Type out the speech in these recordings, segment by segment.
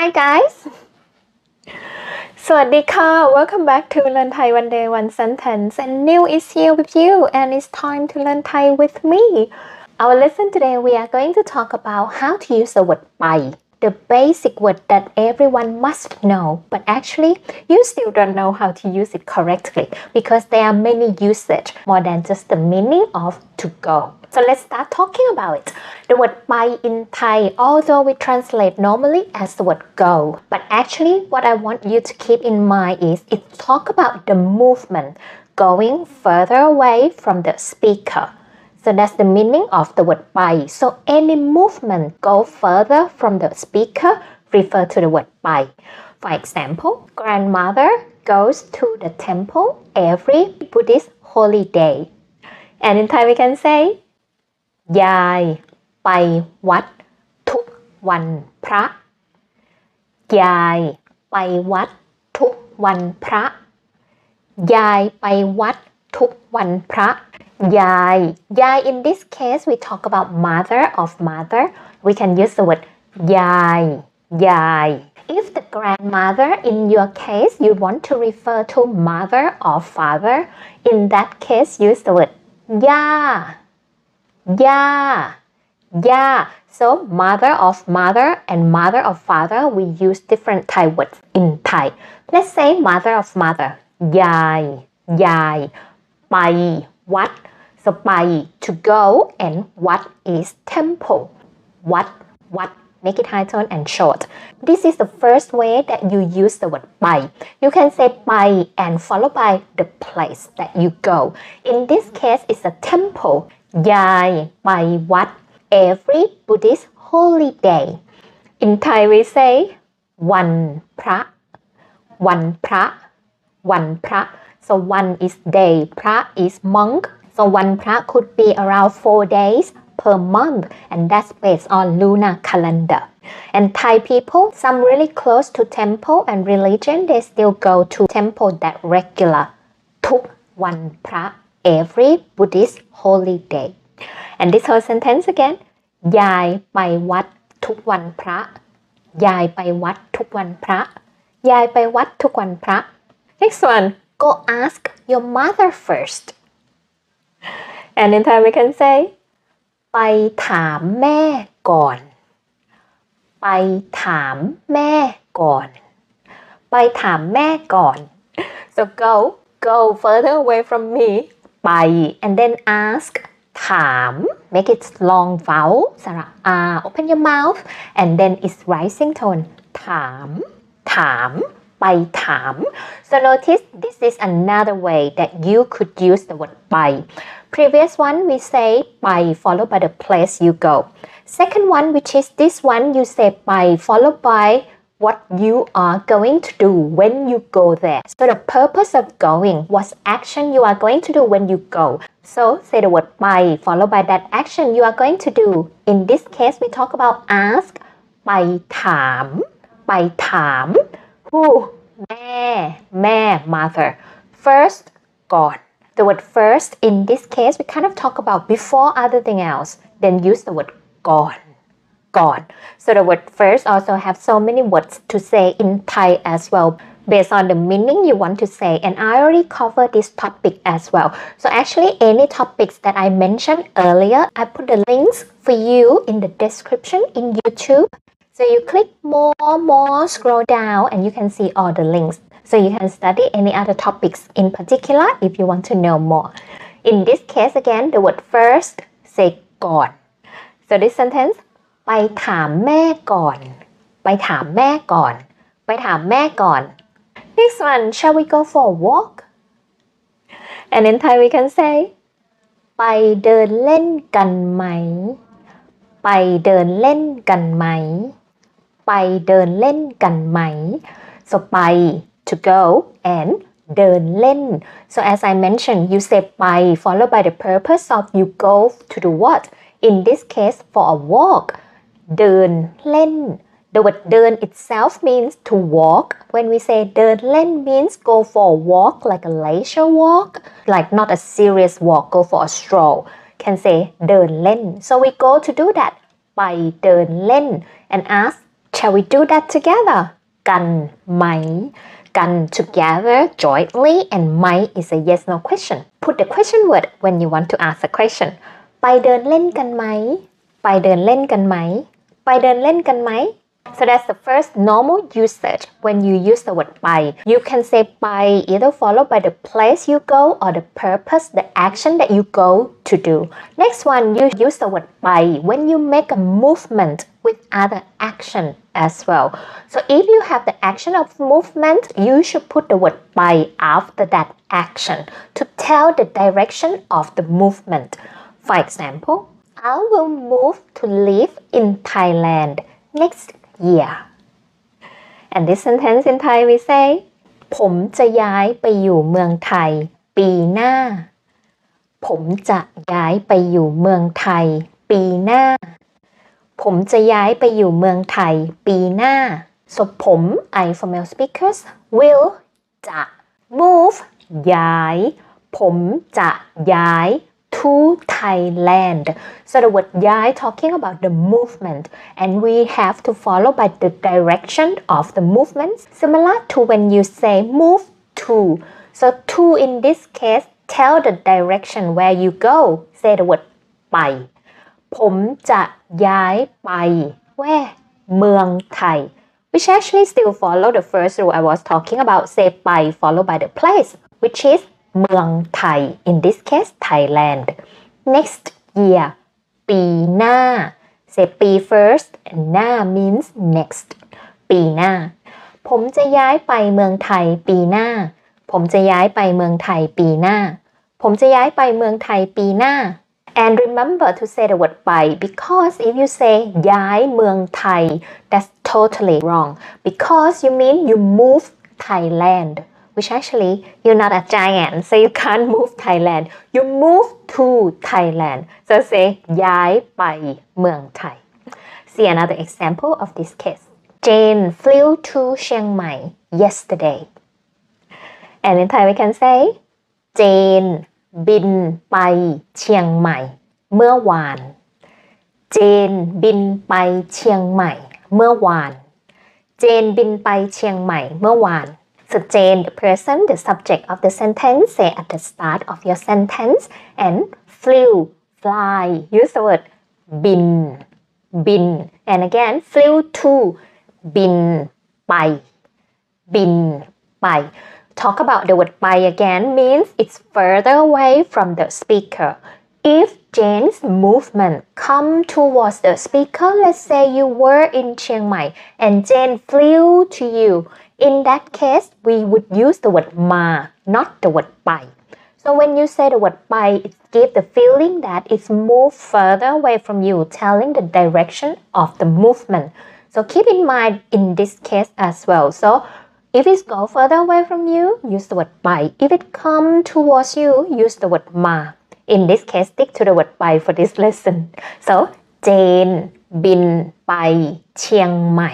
Hi guys สวัสดีค่ะ Welcome back to Learn Thai One Day One Sentence and New is here with you and it's time to learn Thai with me Our lesson today we are going to talk about how to use the word ไป the basic word that everyone must know but actually you still don't know how to use it correctly because there are many usage more than just the meaning of to go so let's start talking about it. The word ไป in Thai, although we translate normally as the word go, but actually what I want you to keep in mind is it talk about the movement going further away from the speaker. So that's the meaning of the word ไป So any movement go further from the speaker refer to the word ไป For example, grandmother goes to the temple every Buddhist holy day. And in Thai we can say ยายไปวัดทุกวันพระ ยายไปวัดทุกวันพระ ยายไปวัดทุกวันพระ ยาย ยาย in this case we talk about mother of mother we can use the word ยาย ยาย if the grandmother in your case you want to refer to mother or father in that case use the word ย่า ย่า ย่า so mother of mother and mother of father we use different Thai words in Thai let's say mother of mother ยาย ยาย ไป วัด so ไป to go and what is temple วัด วัด make it high tone and short this is the first way that you use the word ไป you can say ไป and followed by the place that you go in this case it's a temple ยายไปวัด every Buddhist holy day in Thai we say วันพระ วันพระ วันพระ so one is day พระ is monk so one pra could be around four days per month, and that's based on lunar calendar. And Thai people, some really close to temple and religion, they still go to temple that regular, tuk one pra, every Buddhist holy day. And this whole sentence again, yai pai wat tuk one pra, yai pai wat tuk one pra, yai pai wat tuk one pra. Next one, go ask your mother first and in Thai we can say ไปถามแม่ก่อน ไปถามแม่ก่อน ไปถามแม่ก่อน so go go further away from me ไป and then ask ถาม make it long vowel สระ r open your mouth and then it's rising tone ถาม ถาม ไปถาม so notice this is another way that you could use the word ไป previous one we say ไป followed by the place you go second one which is this one you say ไป followed by what you are going to do when you go there. So the purpose of going, what action you are going to do when you go. So say the word ไป followed by that action you are going to do. In this case, we talk about ask ไปถาม ไปถาม who แม่ แม่ mother first ก่อน the word first in this case we kind of talk about before other thing else then use the word ก่อน gone. So the word first also have so many words to say in Thai as well based on the meaning you want to say and I already covered this topic as well. So actually any topics that I mentioned earlier I put the links for you in the description in YouTube. So you click more more scroll down and you can see all the links. So you can study any other topics in particular if you want to know more. In this case again the word first say gone. So this sentence ไปถามแม่ก่อน ไปถามแม่ก่อน ไปถามแม่ก่อน next one shall we go for a walk and in Thai we can say ไปเดินเล่นกันไหม ไปเดินเล่นกันไหม ไปเดินเล่นกันไหม so ไป to go and เดินเล่น so as I mentioned you say ไป followed by the purpose of you go to do what in this case for a walk เดินเล่น the word เดิน itself means to walk when we say เดินเล่น means go for a walk like a leisure walk like not a serious walk go for a stroll can say เดินเล่น so we go to do that ไปเดินเล่น and ask shall we do that together กันไหม กัน together jointly and ไหม is a yes no question put the question word when you want to ask a question ไปเดินเล่นกันไหม ไปเดินเล่นกันไหม ไปเดินเล่นกันไหม So that's the first normal usage when you use the word by. You can say by either followed by the place you go or the purpose, the action that you go to do. Next one, you use the word by when you make a movement with other action as well. So if you have the action of movement, you should put the word by after that action to tell the direction of the movement. For example, I will move to live in Thailand next year. And this sentence in Thai we say ผมจะย้ายไปอยู่เมืองไทย ปีหน้า ผมจะย้ายไปอยู่เมืองไทย ปีหน้า ผมจะย้ายไปอยู่เมืองไทย ปีหน้า so ผม I for male speakers will จะ move ย้าย ผมจะย้าย to Thailand. So the word yai talking about the movement and we have to follow by the direction of the movement similar to when you say move to. So to in this case tell the direction where you go. Say the word ไป ผมจะย้ายไป where เมืองไทย which actually still follow the first rule I was talking about say ไป followed by the place which is เมืองไทย in this case Thailand next year ปีหน้า say ปี first and หน้า means next ปีหน้า ผมจะย้ายไปเมืองไทยปีหน้า ผมจะย้ายไปเมืองไทยปีหน้า ผมจะย้ายไปเมืองไทยปีหน้า and remember to say the word ไป because if you say ย้ายเมืองไทย that's totally wrong because you mean you move Thailand which actually you're not a giant so you can't move Thailand you move to Thailand so say ย้ายไปเมืองไทย see another example of this case Jane flew to Chiang Mai yesterday and in Thai we can say Jane บินไปเชียงใหม่ เมื่อวาน เจนบินไปเชียงใหม่ เมื่อวาน เจนบินไปเชียงใหม่ เมื่อวาน So Jane, the person, the subject of the sentence, say at the start of your sentence and flew, fly. Use the word บินบิน and again flew to บินไปบินไป Talk about the word by again means it's further away from the speaker. If Jane's movement come towards the speaker, let's say you were in Chiang Mai and Jane flew to you, in that case, we would use the word ma, not the word by. So when you say the word by, it gives the feeling that it's moved further away from you, telling the direction of the movement. So keep in mind in this case as well. So if it go further away from you, use the word ไป If it come towards you, use the word มา In this case, stick to the word ไป for this lesson. So เจนบินไปเชียงใหม่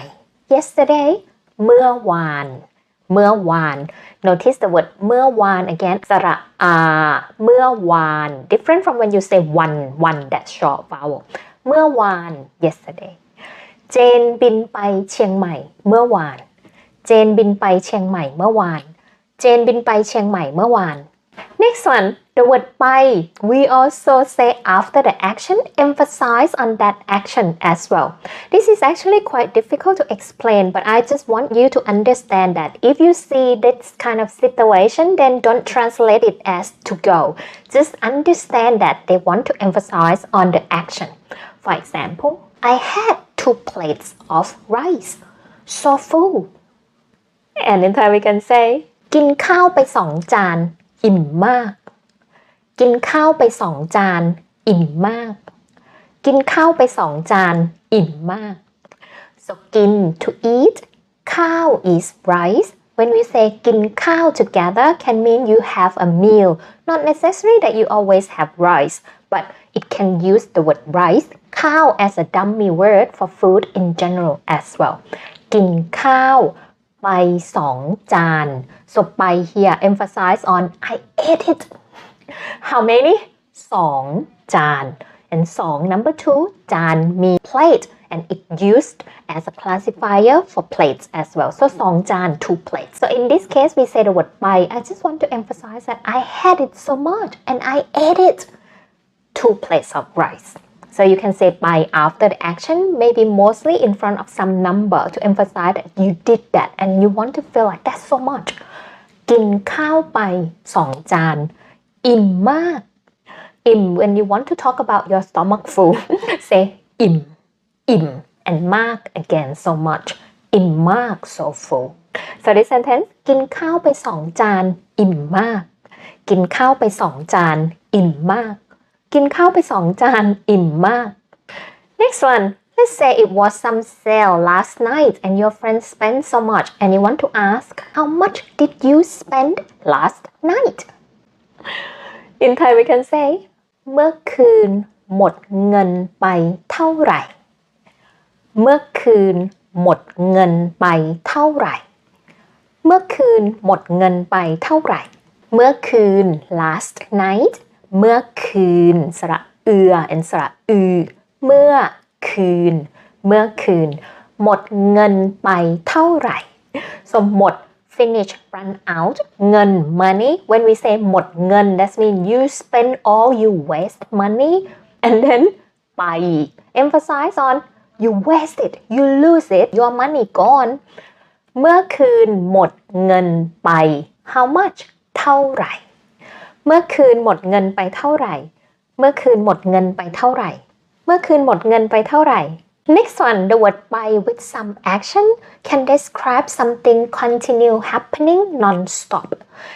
yesterday เมื่อวาน เมื่อวาน notice the word เมื่อวาน again สระอาเมื่อวาน different from when you say one one that short vowel เมื่อวาน yesterday เจนบินไปเชียงใหม่ เมื่อวาน เจนบินไปเชียงใหม่เมื่อวาน เจนบินไปเชียงใหม่เมื่อวาน Next one, the word ไป we also say after the action emphasize on that action as well. This is actually quite difficult to explain, but I just want you to understand that if you see this kind of situation, then don't translate it as to go. Just understand that they want to emphasize on the action. For example, I had two plates of rice, so full. And in Thai we can say กินข้าวไปสองจาน อิ่มมาก กินข้าวไปสองจาน อิ่มมาก กินข้าวไปสองจาน อิ่มมาก so กิน to eat ข้าว is rice when we say กินข้าว together can mean you have a meal not necessarily that you always have rice but it can use the word rice ข้าว as a dummy word for food in general as well กินข้าว ไปสองจาน so ไป here emphasize on I ate it how many สองจาน and 2 number 2 จานมี plate and it used as a classifier for plates as well so 2 จาน two plates so in this case we say the word ไป I just want to emphasize that I had it so much and I ate it two plates of rice so you can say by after the action maybe mostly in front of some number to emphasize that you did that and you want to feel like that's so much กินข้าวไปสองจาน อิ่มมาก อิ่ม when you want to talk about your stomach full say อิ่ม อิ่ม and มาก again so much อิ่มมาก so full so this sentence กินข้าวไปสองจาน อิ่มมาก กินข้าวไปสองจาน อิ่มมาก กินข้าวไปสองจานอิ่มมาก next one let's say it was some sale last night and your friends spent so much and you want to ask how much did you spend last night in Thai we can say เมื่อคืนหมดเงินไปเท่าไหร่ เมื่อคืนหมดเงินไปเท่าไหร่ เมื่อคืนหมดเงินไปเท่าไหร่ เมื่อคืน last night เมื่อคืน สระเอือ and สระอือ เมื่อคืน เมื่อคืน หมดเงินไปเท่าไหร่ so หมด finish run out เงิน money when we say หมดเงิน that means you spend all you waste money and then ไป emphasize on you waste it you lose it your money gone เมื่อคืนหมดเงินไป how much เท่าไหร่ เมื่อคืนหมดเงินไปเท่าไหร่ เมื่อคืนหมดเงินไปเท่าไหร่ เมื่อคืนหมดเงินไปเท่าไหร่ Next one the word by with some action can describe something continue happening non-stop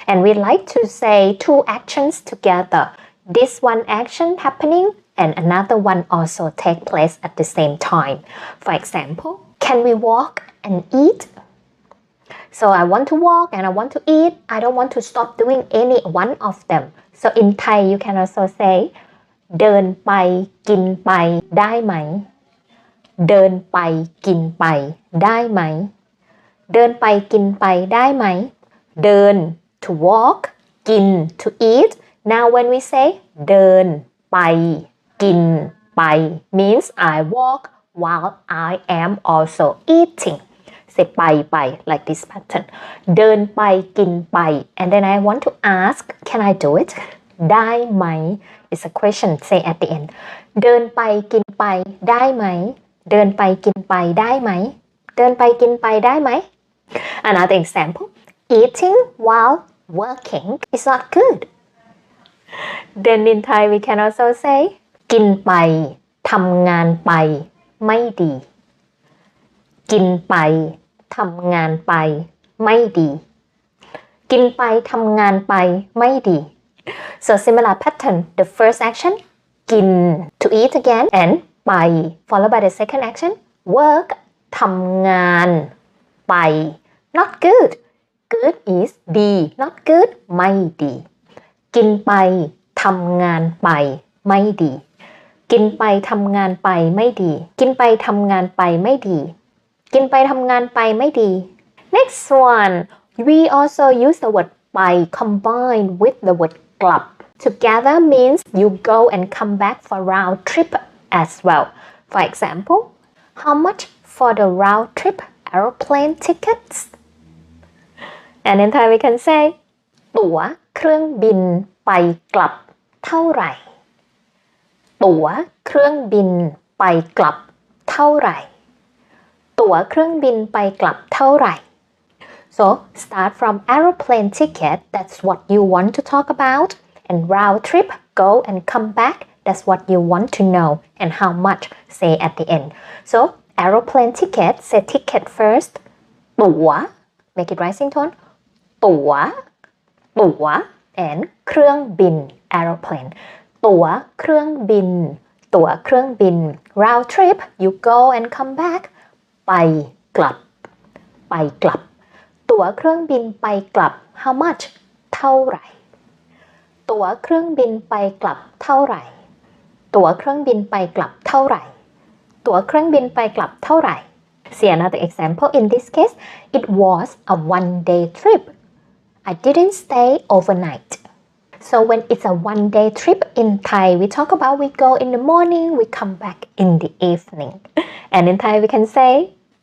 and we like to say two actions together this one action happening and another one also take place at the same time for example can we walk and eat so I want to walk and I want to eat. I don't want to stop doing any one of them. So in Thai you can also say เดินไปกินไปได้ไหม เดินไปกินไปได้ไหม เดินไปกินไปได้ไหม เดิน to walk กิน to eat now when we say เดินไปกินไป means I walk while I am also eating Say ไปไป like this pattern เดินไปกินไป and then I want to ask can I do it ได้ไหม is a question say at the end เดินไปกินไปได้ไหม เดินไปกินไปได้ไหม เดินไปกินไปได้ไหม another example eating while working is not good then in Thai we can also say กินไปทำงานไปไม่ดี กินไป ทำงานไปไม่ดี กินไปทำงานไปไม่ดี so similar pattern the first action กิน to eat again and ไป followed by the second action work ทำงานไป not good good is ดี not good ไม่ดี กินไปทำงานไปไม่ดี กินไปทำงานไปไม่ดี กินไปทำงานไปไม่ดี กินไปทำงานไปไม่ดี next one we also use the word ไป combined with the word กลับ together means you go and come back for round trip as well for example how much for the round trip aeroplane tickets and in Thai we can say ตั๋วเครื่องบินไปกลับ เท่าไหร่ ตั๋วเครื่องบินไปกลับ เท่าไหร่ ตั๋วเครื่องบินไปกลับเท่าไหร่ so start from aeroplane ticket that's what you want to talk about and round trip go and come back that's what you want to know and how much say at the end so aeroplane ticket say ticket first ตั๋ว make it rising tone ตั๋ว ตั๋ว and เครื่องบิน aeroplane ตั๋วเครื่องบิน ตั๋วเครื่องบิน round trip you go and come back ไปกลับ ไปกลับ ตั๋วเครื่องบินไปกลับ how much เท่าไหร่ ตั๋วเครื่องบินไปกลับเท่าไหร่ ตั๋วเครื่องบินไปกลับเท่าไหร่ ตั๋วเครื่องบินไปกลับเท่าไหร่ See another example in this case it was a one day trip I didn't stay overnight so when it's a one day trip in Thai we talk about we go in the morning we come back in the evening and in Thai we can say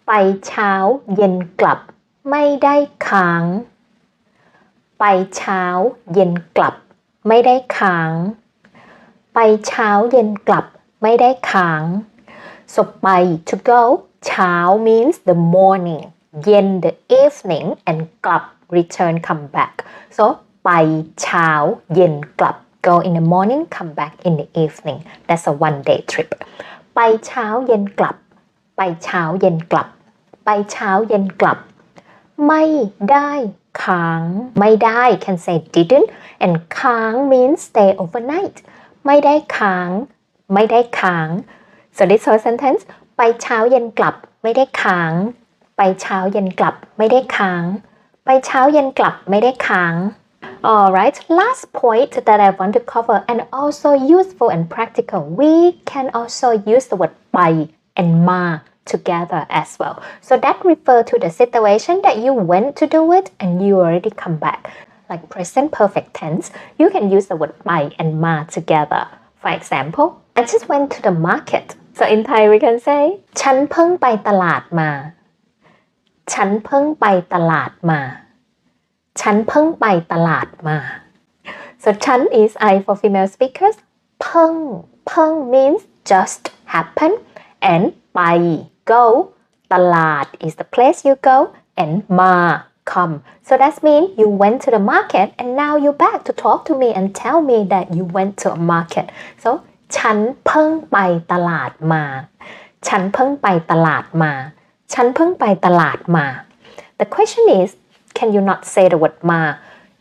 ไปเช้าเย็นกลับ ไม่ได้ค้าง ไปเช้าเย็นกลับ ไม่ได้ค้าง ไปเช้าเย็นกลับ ไม่ได้ค้าง so ไป to go เช้า means the morning เย็น the evening and กลับ return come back so ไปเช้าเย็นกลับ go in the morning come back in the evening that's a one day trip ไปเช้าเย็นกลับ ไปเช้าเย็นกลับ ไปเช้าเย็นกลับ ไม่ได้ค้าง ไม่ได้ can say didn't and ค้าง means stay overnight ไม่ได้ค้าง ไม่ได้ค้าง so this whole sentence ไปเช้าเย็นกลับ ไม่ได้ค้าง ไปเช้าเย็นกลับ ไม่ได้ค้าง ไปเช้าเย็นกลับ ไม่ได้ค้าง Alright, last point that I want to cover and also useful and practical. We can also use the word ไป and ma together as well. So that refer to the situation that you went to do it and you already come back. Like present perfect tense, you can use the word ไป and ma together. For example, I just went to the market. So in Thai we can say ฉันเพิ่งไปตลาดมา ฉันเพิ่งไปตลาดมา ฉันเพิ่งไปตลาดมา so ฉัน is I for female speakers เพิ่งเพิ่ง means just happen and ไป go ตลาด is the place you go and มา come so that means you went to the market and now you're back to talk to me and tell me that you went to a market so ฉันเพิ่งไปตลาดมา ฉันเพิ่งไปตลาดมา ฉันเพิ่งไปตลาดมา the question is can you not say the word มา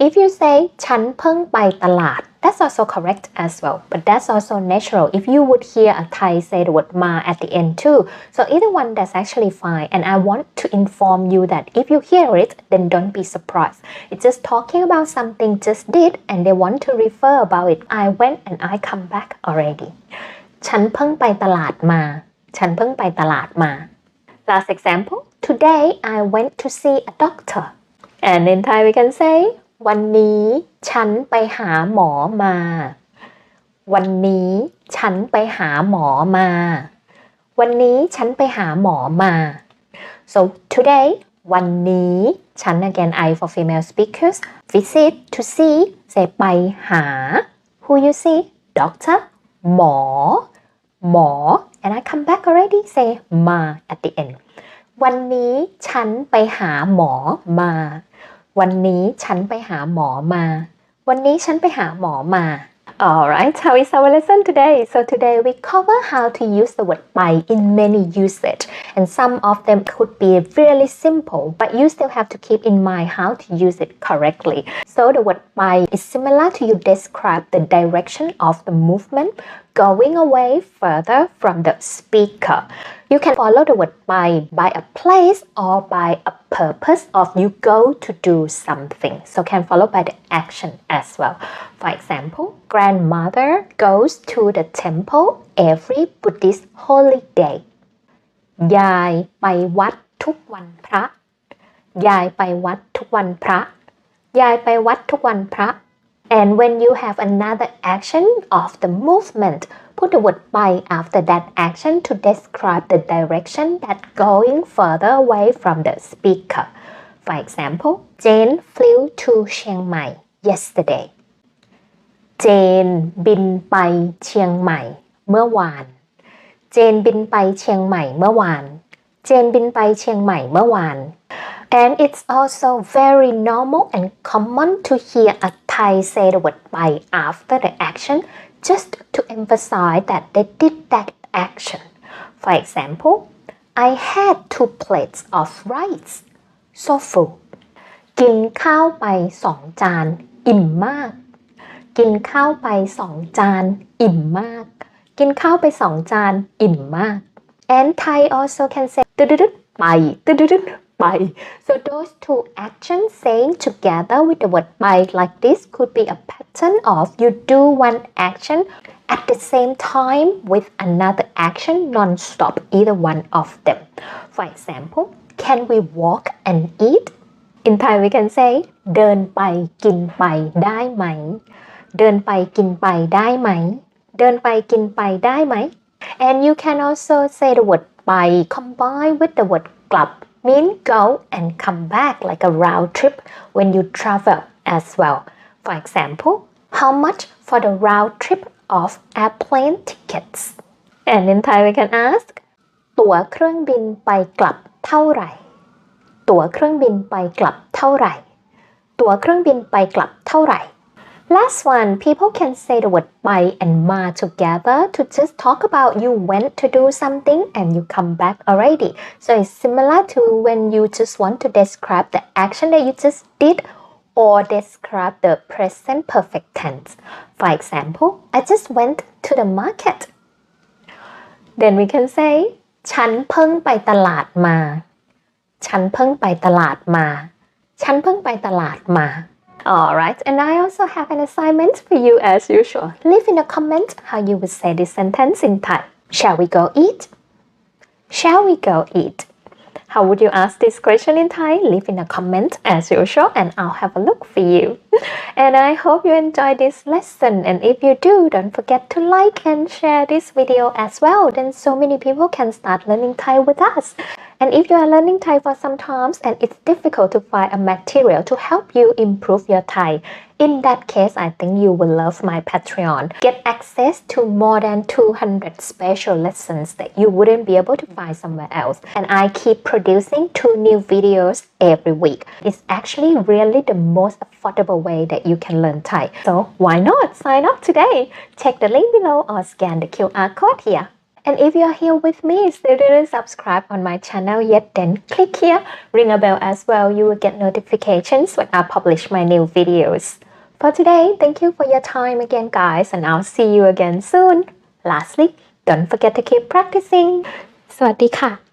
if you say ฉันเพิ่งไปตลาด that's also correct as well but that's also natural if you would hear a Thai say the word มา at the end too so either one that's actually fine and I want to inform you that if you hear it then don't be surprised it's just talking about something just did and they want to refer about it I went and I come back already ฉันเพิ่งไปตลาดมา ฉันเพิ่งไปตลาดมา Last example today I went to see a doctor And in Thai we can say วันนี้ฉันไปหาหมอมา วันนี้ฉันไปหาหมอมา วันนี้ฉันไปหาหมอมา so today วันนี้ฉัน again I for female speakers visit to see say ไปหา who you see doctor หมอ หมอ and I come back already say มา at the end วันนี้ฉันไปหาหมอมา วันนี้ฉันไปหาหมอมา วันนี้ฉันไปหาหมอมา Alright, how is our lesson today? So today we cover how to use the word ไป in many usage and some of them could be really simple but you still have to keep in mind how to use it correctly. So the word ไป is similar to you describe the direction of the movement going away further from the speaker. You can follow the word ไป by a place or by a purpose of you go to do something. So can follow by the action as well. For example, grandmother goes to the temple every Buddhist holiday. ยายไปวัดทุกวันพระ ยายไปวัดทุกวันพระ ยายไปวัดทุกวันพระ and when you have another action of the movement put the word ไป after that action to describe the direction that going further away from the speaker for example Jane flew to Chiang Mai yesterday เจนบินไปเชียงใหม่ เมื่อวาน เจนบินไปเชียงใหม่เมื่อวาน เจนบินไปเชียงใหม่เมื่อวาน and it's also very normal and common to hear a Thai say the word ไป after the action just to emphasize that they did that action for example I had two plates of rice so full กินข้าวไปสองจาน อิ่มมาก กินข้าวไปสองจาน อิ่มมาก กินข้าวไปสองจาน อิ่มมาก and Thai also can say ตึดดไปตึดด ไป so those two actions saying together with the word ไป like this could be a pattern of you do one action at the same time with another action non-stop either one of them for example can we walk and eat in Thai we can say เดินไปกินไปได้ไหม เดินไปกินไปได้ไหม เดินไปกินไปได้ไหม and you can also say the word ไป combined with the word กลับ mean go and come back like a round trip when you travel as well for example how much for the round trip of airplane tickets and in Thai we can ask ตั๋วเครื่องบินไปกลับเท่าไหร่ ตั๋วเครื่องบินไปกลับเท่าไหร่ ตั๋วเครื่องบินไปกลับเท่าไหร่ Last one, people can say the word by and ma together to just talk about you went to do something and you come back already. So it's similar to when you just want to describe the action that you just did or describe the present perfect tense. For example, I just went to the market. Then we can say ฉันเพิ่งไปตลาดมา ฉันเพิ่งไปตลาดมา ฉันเพิ่งไปตลาดมา Alright, and I also have an assignment for you as usual. Leave in a comment how you would say this sentence in Thai. Shall we go eat? Shall we go eat? How would you ask this question in Thai? Leave in a comment as usual and I'll have a look for you. And I hope you enjoyed this lesson. And if you do, don't forget to like and share this video as well. Then so many people can start learning Thai with us. And if you are learning Thai for some times and it's difficult to find a material to help you improve your Thai, in that case, I think you will love my Patreon. Get access to more than 200 special lessons that you wouldn't be able to find somewhere else. And I keep producing two new videos every week. It's actually really the most affordable way that you can learn Thai. So why not sign up today? Check the link below or scan the QR code here. And if you are here with me, still didn't subscribe on my channel yet, then click here, ring a bell as well. You will get notifications when I publish my new videos. For today, thank you for your time again, guys, and I'll see you again soon. Lastly, don't forget to keep practicing. สวัสดีค่ะ